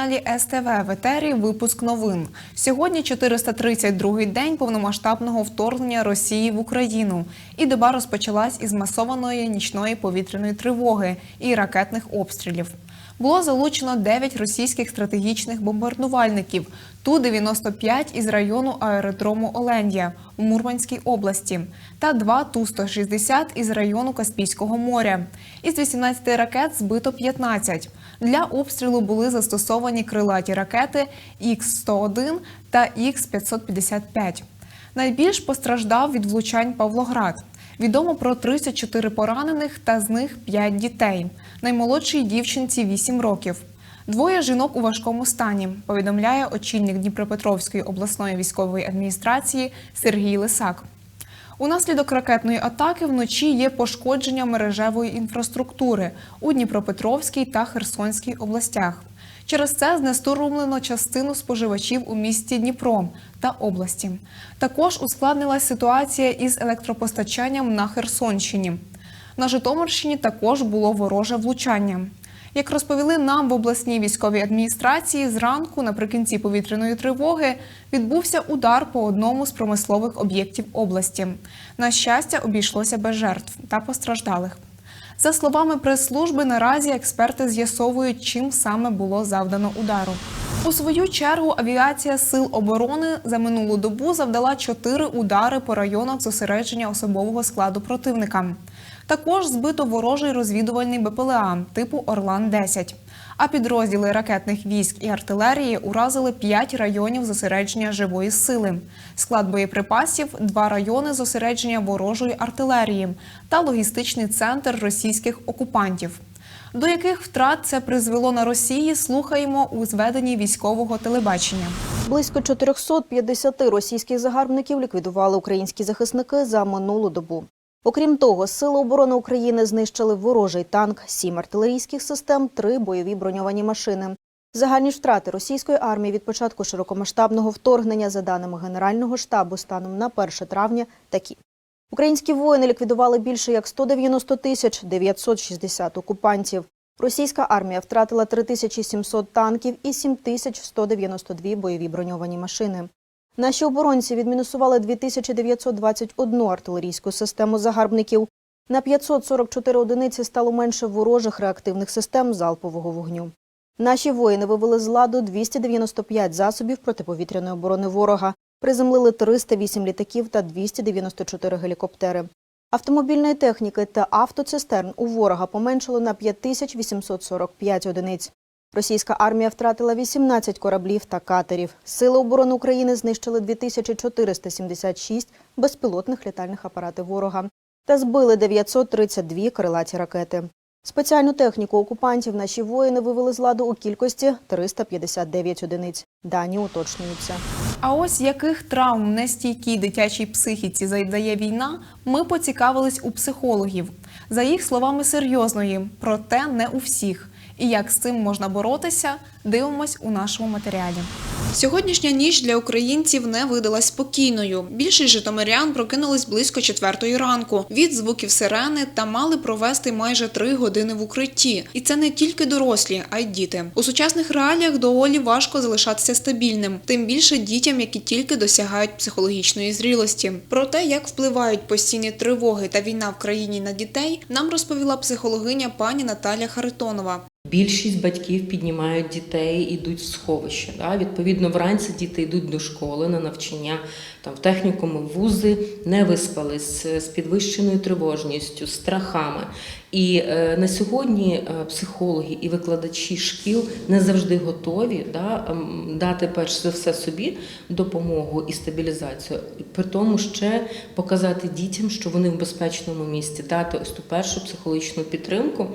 Телеканалі СТВ в етері. Випуск новин. Сьогодні 432-й день повномасштабного вторгнення Росії в Україну. І доба розпочалась із масованої нічної повітряної тривоги і ракетних обстрілів. Було залучено 9 російських стратегічних бомбардувальників Ту-95 із району аеродрому Олендія у Мурманській області та два Ту-160 із району Каспійського моря. Із 18 ракет збито 15. Для обстрілу були застосовані крилаті ракети Х-101 та Х-555. Найбільш постраждав від влучань Павлоград. Відомо про 34 поранених та з них 5 дітей. Наймолодшій дівчинці 8 років. Двоє жінок у важкому стані, повідомляє очільник Дніпропетровської обласної військової адміністрації Сергій Лисак. Унаслідок ракетної атаки вночі є пошкодження мережевої інфраструктури у Дніпропетровській та Херсонській областях. Через це знестурумлено частину споживачів у місті Дніпро та області. Також ускладнилась ситуація із електропостачанням на Херсонщині. На Житомирщині також було вороже влучання. Як розповіли нам в обласній військовій адміністрації, зранку наприкінці повітряної тривоги відбувся удар по одному з промислових об'єктів області. На щастя, обійшлося без жертв та постраждалих. За словами прес-служби, наразі експерти з'ясовують, чим саме було завдано удару. У свою чергу авіація сил оборони за минулу добу завдала чотири удари по районах зосередження особового складу противника. Також збито ворожий розвідувальний БПЛА типу Орлан-10. А підрозділи ракетних військ і артилерії уразили 5 районів зосередження живої сили, склад боєприпасів, два райони зосередження ворожої артилерії та логістичний центр російських окупантів. До яких втрат це призвело на Росії, слухаємо у зведенні військового телебачення. Близько 450 російських загарбників ліквідували українські захисники за минулу добу. Окрім того, Сили оборони України знищили ворожий танк, сім артилерійських систем, три бойові броньовані машини. Загальні втрати російської армії від початку широкомасштабного вторгнення, за даними Генерального штабу, станом на 1 травня, такі. Українські воїни ліквідували більше як 190 тисяч 960 окупантів. Російська армія втратила 3700 танків і 7192 бойові броньовані машини. Наші оборонці відмінусували 2921 артилерійську систему загарбників. На 544 одиниці стало менше ворожих реактивних систем залпового вогню. Наші воїни вивели з ладу 295 засобів протиповітряної оборони ворога, приземлили 308 літаків та 294 гелікоптери. Автомобільної техніки та автоцистерн у ворога поменшало на 5845 одиниць. Російська армія втратила 18 кораблів та катерів. Сили оборони України знищили 2476 безпілотних літальних апаратів ворога та збили 932 крилаті ракети. Спеціальну техніку окупантів наші воїни вивели з ладу у кількості 359 одиниць. Дані уточнюються. А ось яких травм нестійкій дитячій психіці завдає війна, ми поцікавились у психологів. За їх словами серйозної, проте не у всіх. І як з цим можна боротися, дивимось у нашому матеріалі. Сьогоднішня ніч для українців не видалась спокійною. Більшість житомирян прокинулись близько четвертої ранку від звуків сирени та мали провести майже три години в укритті. І це не тільки дорослі, а й діти. У сучасних реаліях доволі важко залишатися стабільним, тим більше дітям, які тільки досягають психологічної зрілості. Про те, як впливають постійні тривоги та війна в країні на дітей, нам розповіла психологиня пані Наталя Харитонова. Більшість батьків піднімають дітей, ідуть в сховище. Да? Відповідно, вранці діти йдуть до школи на навчання, там в технікуми, в вузи, не виспались з підвищеною тривожністю, страхами. І е, на сьогодні е, психологи і викладачі шкіл не завжди готові да, дати перш за все собі допомогу і стабілізацію, при тому ще показати дітям, що вони в безпечному місці, дати ось ту першу психологічну підтримку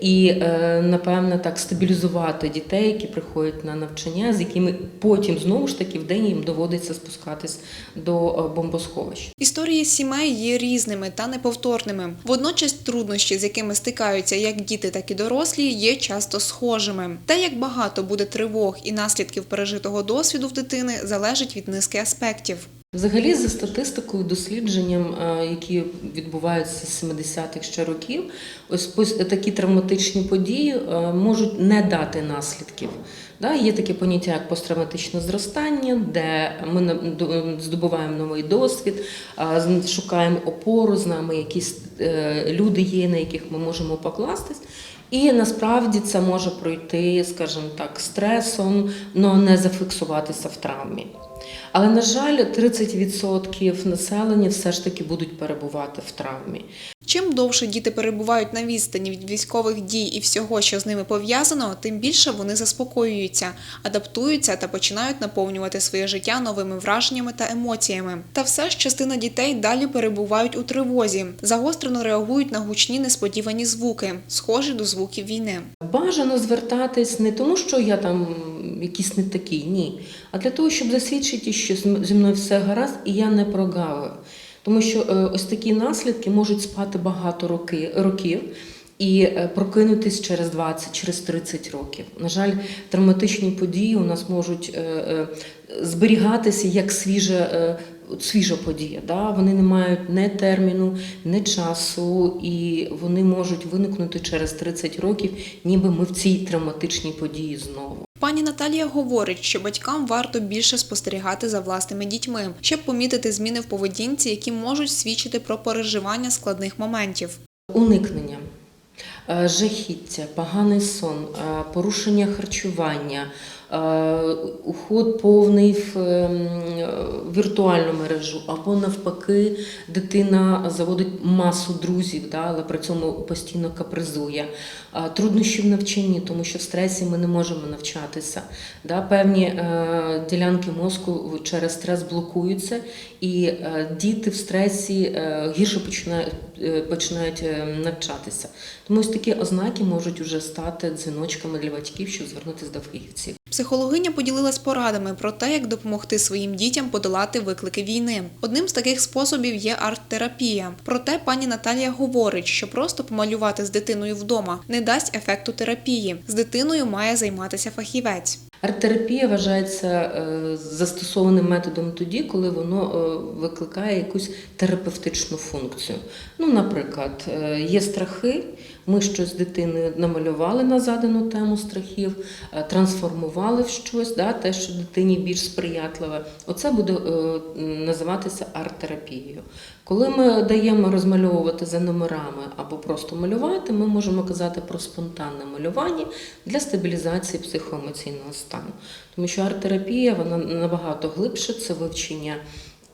і, е, напевно, так стабілізувати дітей, які приходять на навчання, з якими потім знову ж таки в день їм доводиться спускатись до е, бомбосховищ. Історії сімей є різними та неповторними. Водночас труднощі, з якими стикаються як діти, так і дорослі, є часто схожими. Те, як багато буде тривог і наслідків пережитого досвіду в дитини, залежить від низки аспектів. Взагалі, за статистикою, дослідженням, е, які відбуваються з 70-х ще років, ось такі травматичні події е, можуть не дати наслідків. Є таке поняття як посттравматичне зростання, де ми здобуваємо новий досвід, шукаємо опору, з нами якісь е, люди є, на яких ми можемо покластись. І насправді це може пройти, скажімо так, стресом, але не зафіксуватися в травмі. Але, на жаль, 30% населення все ж таки будуть перебувати в травмі. Чим довше діти перебувають на відстані від військових дій і всього, що з ними пов'язано, тим більше вони заспокоюються, адаптуються та починають наповнювати своє життя новими враженнями та емоціями. Та все ж частина дітей далі перебувають у тривозі, загострено реагують на гучні несподівані звуки, схожі до звуків війни. Бажано звертатись не тому, що я там якийсь не такий, ні, а для того, щоб засвідчити, що зі мною все гаразд і я не прогавив. Тому що е, ось такі наслідки можуть спати багато роки, років. І е, прокинутись через 20, через 30 років. На жаль, травматичні події у нас можуть е, зберігатися як свіжа, е, от свіжа подія. Да? Вони не мають не терміну, не часу, і вони можуть виникнути через 30 років, ніби ми в цій травматичній події знову. Пані Наталія говорить, що батькам варто більше спостерігати за власними дітьми, щоб помітити зміни в поведінці, які можуть свідчити про переживання складних моментів. Уникнення, е, жахіття, поганий сон, е, порушення харчування, уход повний в ем, е, віртуальну мережу, або навпаки, дитина заводить масу друзів, да, але при цьому постійно капризує. Е, Труднощі в навчанні, тому що в стресі ми не можемо навчатися. Да, певні е, ділянки мозку через стрес блокуються, і е, діти в стресі е, гірше починають, е, починають е, навчатися. Тому ось такі ознаки можуть вже стати дзвіночками для батьків, щоб звернутися до фахівців. Психологиня поділилась порадами про те, як допомогти своїм дітям подолати виклики війни. Одним з таких способів є арт-терапія. Проте пані Наталія говорить, що просто помалювати з дитиною вдома не дасть ефекту терапії. З дитиною має займатися фахівець. Арт-терапія вважається е, застосованим методом тоді, коли воно е, викликає якусь терапевтичну функцію. Ну, наприклад, е, є страхи, ми щось з дитиною намалювали на задану тему страхів, е, трансформували в щось, да, те, що дитині більш сприятливе. Оце буде е, називатися арт-терапією. Коли ми даємо розмальовувати за номерами або просто малювати, ми можемо казати про спонтанне малювання для стабілізації психоемоційного стану. Тому що арт-терапія вона набагато глибше, це вивчення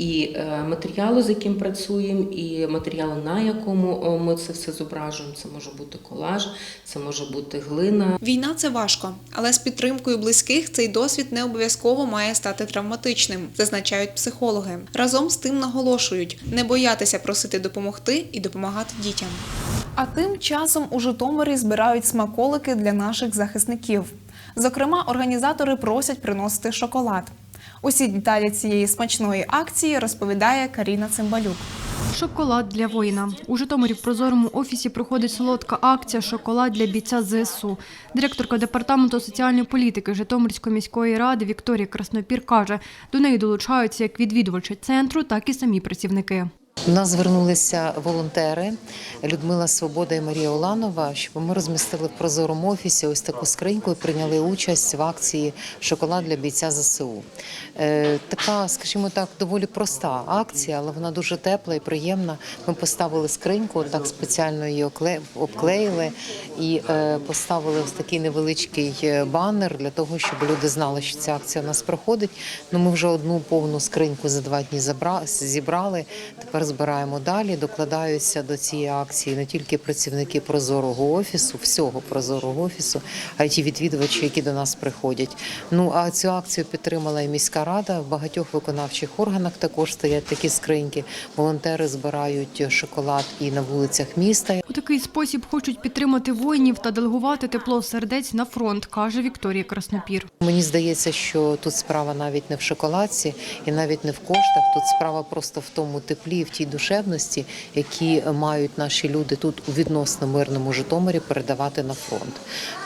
і е, матеріалу, з яким працюємо, і матеріалу, на якому е, ми це все зображуємо. Це може бути колаж, це може бути глина, Війна це важко, але з підтримкою близьких цей досвід не обов'язково має стати травматичним, зазначають психологи. Разом з тим наголошують не боятися просити допомогти і допомагати дітям. А тим часом у Житомирі збирають смаколики для наших захисників. Зокрема, організатори просять приносити шоколад. Усі деталі цієї смачної акції розповідає Каріна Цимбалюк. Шоколад для воїна. У Житомирі в прозорому офісі проходить солодка акція Шоколад для бійця ЗСУ. Директорка департаменту соціальної політики Житомирської міської ради Вікторія Краснопір каже, до неї долучаються як відвідувачі центру, так і самі працівники. У нас звернулися волонтери Людмила Свобода і Марія Уланова, щоб ми розмістили в прозорому офісі ось таку скриньку і прийняли участь в акції Шоколад для бійця ЗСУ. Е, така, скажімо так, доволі проста акція, але вона дуже тепла і приємна. Ми поставили скриньку, так спеціально її обклеїли і е, поставили ось такий невеличкий е, банер для того, щоб люди знали, що ця акція у нас проходить. Ну, ми вже одну повну скриньку за два дні зібрали. Тепер збираємо далі. Докладаються до цієї акції не тільки працівники прозорого офісу, всього прозорого офісу, а й ті відвідувачі, які до нас приходять. Ну а цю акцію підтримала і міська рада. В багатьох виконавчих органах також стоять такі скриньки. Волонтери збирають шоколад і на вулицях міста. У такий спосіб хочуть підтримати воїнів та делегувати тепло сердець на фронт, каже Вікторія Краснопір. Мені здається, що тут справа навіть не в шоколадці і навіть не в коштах. Тут справа просто в тому теплі, в тій душевності, які мають наші люди тут у відносно мирному Житомирі передавати на фронт.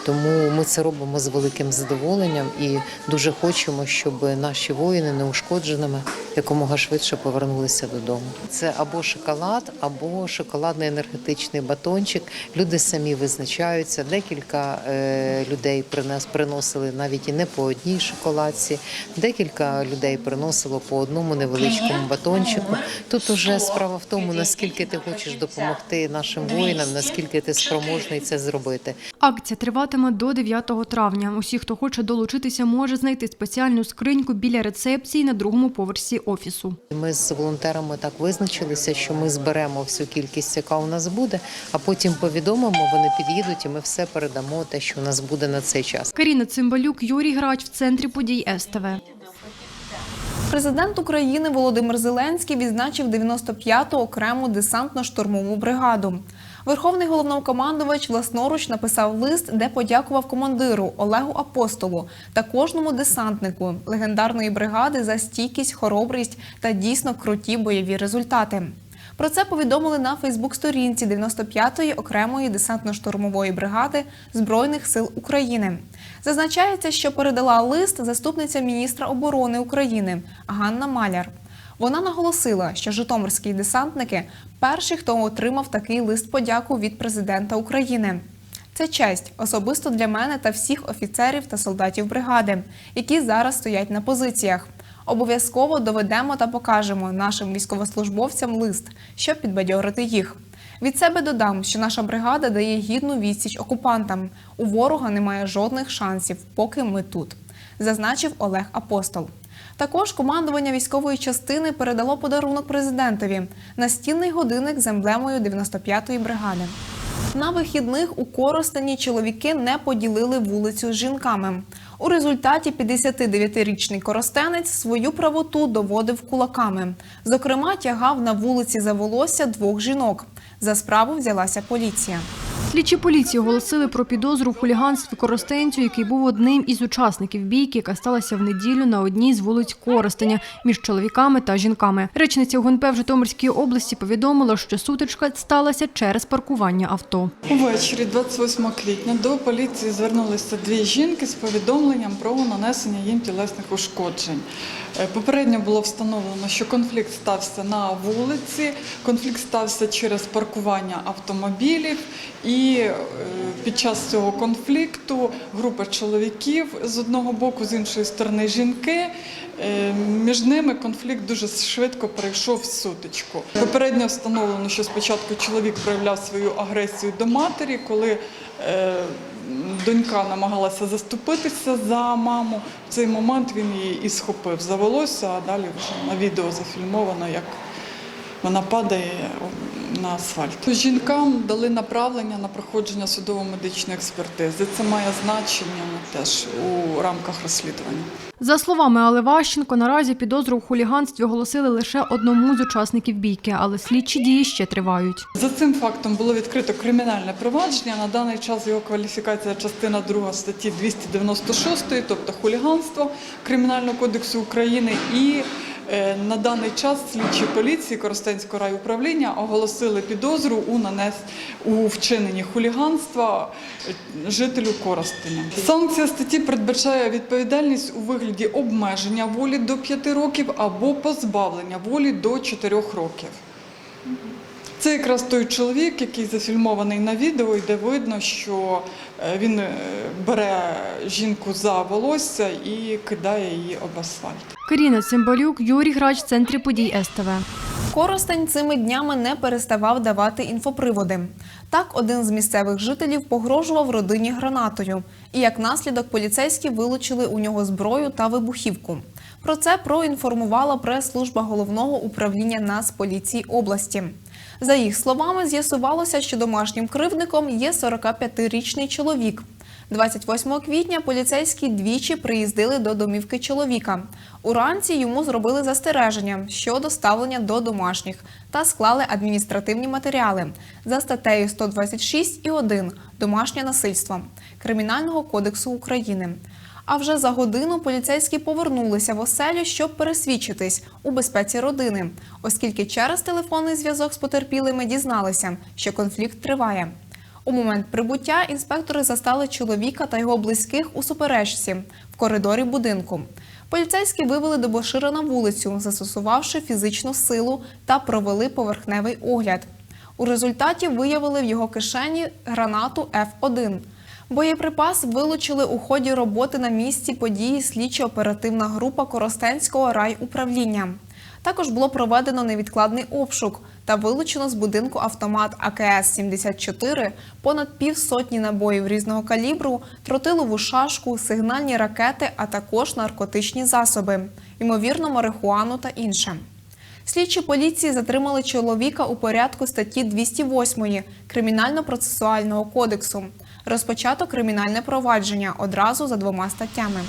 Тому ми це робимо з великим задоволенням і дуже хочемо, щоб наші воїни неушкодженими якомога швидше повернулися додому. Це або шоколад, або шоколадний енергетичний батончик. Люди самі визначаються. Декілька е, людей принес приносили навіть і не по одній шоколадці. Декілька людей приносило по одному невеличкому батончику. Тут уже справа в тому, наскільки ти хочеш допомогти нашим воїнам, наскільки ти спроможний це зробити. Акція триватиме до 9 травня. Усі, хто хоче долучитися, може знайти спеціальну скриньку біля рецепції на другому поверсі офісу. Ми з волонтерами так визначилися, що ми зберемо всю кількість, яка у нас буде, а потім повідомимо, вони під'їдуть, і ми все передамо те, що у нас буде на цей час. Каріна Цимбалюк, Юрій Грач в центрі подій СТВ. Президент України Володимир Зеленський відзначив 95-ту окрему десантно-штурмову бригаду. Верховний головнокомандувач власноруч написав лист, де подякував командиру Олегу Апостолу та кожному десантнику легендарної бригади за стійкість, хоробрість та дійсно круті бойові результати. Про це повідомили на Фейсбук-сторінці 95-ї окремої десантно-штурмової бригади Збройних сил України. Зазначається, що передала лист заступниця міністра оборони України Ганна Маляр. Вона наголосила, що житомирські десантники перші, хто отримав такий лист подяку від президента України. Це честь особисто для мене та всіх офіцерів та солдатів бригади, які зараз стоять на позиціях. Обов'язково доведемо та покажемо нашим військовослужбовцям лист, щоб підбадьорити їх. Від себе додам, що наша бригада дає гідну відсіч окупантам. У ворога немає жодних шансів, поки ми тут, зазначив Олег Апостол. Також командування військової частини передало подарунок президентові настінний годинник з емблемою 95-ї бригади. На вихідних у Коростені чоловіки не поділили вулицю з жінками. У результаті 59-річний коростенець свою правоту доводив кулаками. Зокрема, тягав на вулиці за волосся двох жінок. За справу взялася поліція. Слідчі поліції оголосили про підозру в хуліганстві Коростенцю, який був одним із учасників бійки, яка сталася в неділю на одній з вулиць Коростеня між чоловіками та жінками. Речниця ГУНП в Житомирській області повідомила, що сутичка сталася через паркування авто. Увечері 28 квітня до поліції звернулися дві жінки з повідомленням про нанесення їм тілесних ушкоджень. Е, Попередньо було встановлено, що конфлікт стався на вулиці. Конфлікт стався через паркування автомобілів, і е, під час цього конфлікту група чоловіків з одного боку, з іншої сторони жінки. Е, Між ними конфлікт дуже швидко перейшов в сутичку. Попередньо встановлено, що спочатку чоловік проявляв свою агресію до матері, коли е, донька намагалася заступитися за маму. В цей момент він її і схопив за волосся, а далі вже на відео зафільмовано, як вона падає на асфальт. Жінкам дали направлення на проходження судово-медичної експертизи. Це має значення теж у рамках розслідування. За словами Алли Ващенко, наразі підозру в хуліганстві оголосили лише одному з учасників бійки, але слідчі дії ще тривають. За цим фактом було відкрито кримінальне провадження. На даний час його кваліфікація частина 2 статті 296, тобто хуліганство Кримінального кодексу України. І на даний час слідчі поліції Коростенського райуправління оголосили підозру у нанес у вчиненні хуліганства е, жителю Коростеня. Санкція статті передбачає відповідальність у вигляді обмеження волі до 5 років або позбавлення волі до 4 років. Це якраз той чоловік, який зафільмований на відео, і де видно, що е, він е, бере жінку за волосся і кидає її об асфальт. Каріна Цимбалюк, Юрій Грач, центрі подій СТВ. Коростень цими днями не переставав давати інфоприводи. Так, один з місцевих жителів погрожував родині гранатою, і як наслідок поліцейські вилучили у нього зброю та вибухівку. Про це проінформувала прес-служба головного управління Нацполіції області. За їх словами, з'ясувалося, що домашнім кривдником є 45-річний чоловік. 28 квітня поліцейські двічі приїздили до домівки чоловіка. Уранці йому зробили застереження щодо ставлення до домашніх та склали адміністративні матеріали за статтею 126 і 1 домашнє насильство Кримінального кодексу України. А вже за годину поліцейські повернулися в оселю, щоб пересвідчитись у безпеці родини, оскільки через телефонний зв'язок з потерпілими дізналися, що конфлікт триває. У момент прибуття інспектори застали чоловіка та його близьких у суперечці в коридорі будинку. Поліцейські вивели Дебошира на вулицю, застосувавши фізичну силу та провели поверхневий огляд. У результаті виявили в його кишені гранату Ф1. Боєприпас вилучили у ході роботи на місці події слідчо-оперативна група Коростенського райуправління. Також було проведено невідкладний обшук та вилучено з будинку автомат АКС-74, понад півсотні набоїв різного калібру, тротилову шашку, сигнальні ракети, а також наркотичні засоби, ймовірно, марихуану та інше. Слідчі поліції затримали чоловіка у порядку статті 208 Кримінально-процесуального кодексу. Розпочато кримінальне провадження одразу за двома статтями.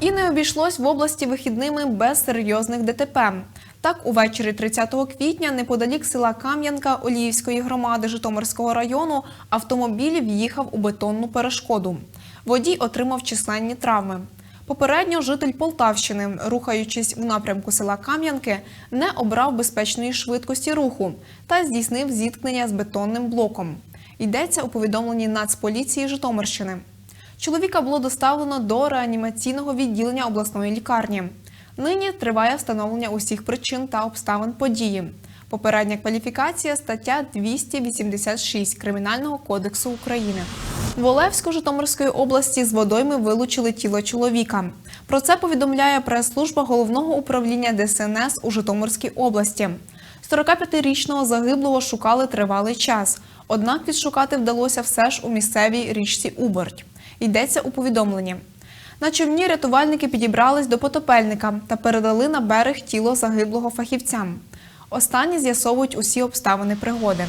І не обійшлось в області вихідними без серйозних ДТП. Так, увечері 30 квітня, неподалік села Кам'янка Оліївської громади Житомирського району, автомобіль в'їхав у бетонну перешкоду. Водій отримав численні травми. Попередньо житель Полтавщини, рухаючись у напрямку села Кам'янки, не обрав безпечної швидкості руху та здійснив зіткнення з бетонним блоком. Йдеться у повідомленні Нацполіції Житомирщини. Чоловіка було доставлено до реанімаційного відділення обласної лікарні. Нині триває встановлення усіх причин та обставин події. Попередня кваліфікація стаття 286 Кримінального кодексу України. В Олевсько-Житомирської області з водойми вилучили тіло чоловіка. Про це повідомляє прес-служба головного управління ДСНС у Житомирській області. 45-річного загиблого шукали тривалий час, однак відшукати вдалося все ж у місцевій річці Уборть. Йдеться у повідомленні. На човні рятувальники підібрались до потопельника та передали на берег тіло загиблого фахівцям. Останні з'ясовують усі обставини пригоди.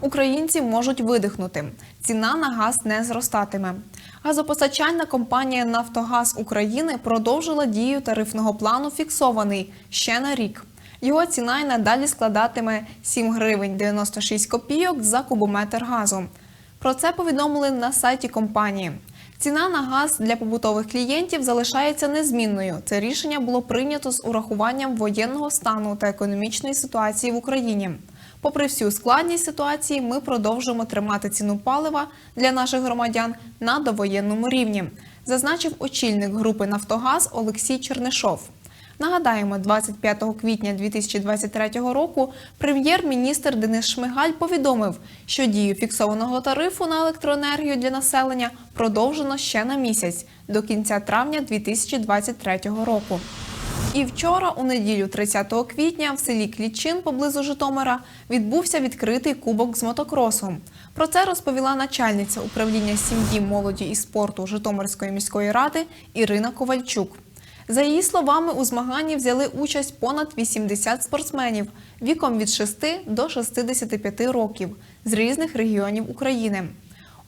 Українці можуть видихнути. Ціна на газ не зростатиме. Газопостачальна компанія Нафтогаз України продовжила дію тарифного плану фіксований ще на рік. Його ціна й надалі складатиме 7 гривень 96 копійок за кубометр газу. Про це повідомили на сайті компанії. Ціна на газ для побутових клієнтів залишається незмінною. Це рішення було прийнято з урахуванням воєнного стану та економічної ситуації в Україні. Попри всю складність ситуації, ми продовжуємо тримати ціну палива для наших громадян на довоєнному рівні, зазначив очільник групи Нафтогаз Олексій Чернишов. Нагадаємо, 25 квітня 2023 року прем'єр-міністр Денис Шмигаль повідомив, що дію фіксованого тарифу на електроенергію для населення продовжено ще на місяць до кінця травня 2023 року. І вчора, у неділю 30 квітня, в селі Клічин поблизу Житомира відбувся відкритий кубок з мотокросу. Про це розповіла начальниця управління сім'ї, молоді і спорту Житомирської міської ради Ірина Ковальчук. За її словами, у змаганні взяли участь понад 80 спортсменів віком від 6 до 65 років з різних регіонів України.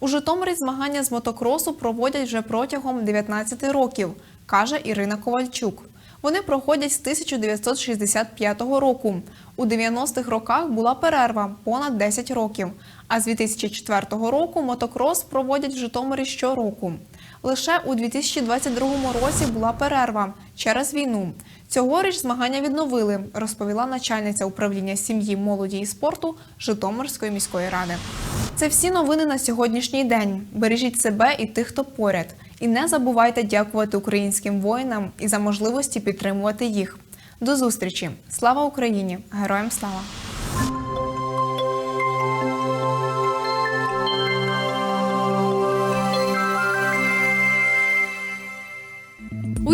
У Житомирі змагання з мотокросу проводять вже протягом 19 років, каже Ірина Ковальчук. Вони проходять з 1965 року. У 90-х роках була перерва понад 10 років. А з 2004 року мотокрос проводять в Житомирі щороку. Лише у 2022 році була перерва через війну. Цьогоріч змагання відновили, розповіла начальниця управління сім'ї, молоді і спорту Житомирської міської ради. Це всі новини на сьогоднішній день. Бережіть себе і тих, хто поряд. І не забувайте дякувати українським воїнам і за можливості підтримувати їх. До зустрічі! Слава Україні! Героям слава!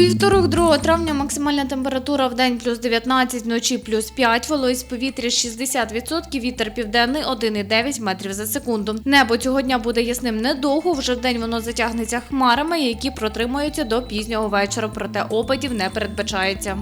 Вівторок 2 травня максимальна температура в день плюс 19, вночі плюс 5, вологість повітря 60%, вітер південний 1,9 метрів за секунду. Небо цього дня буде ясним недовго, вже в день воно затягнеться хмарами, які протримуються до пізнього вечора, проте опадів не передбачається.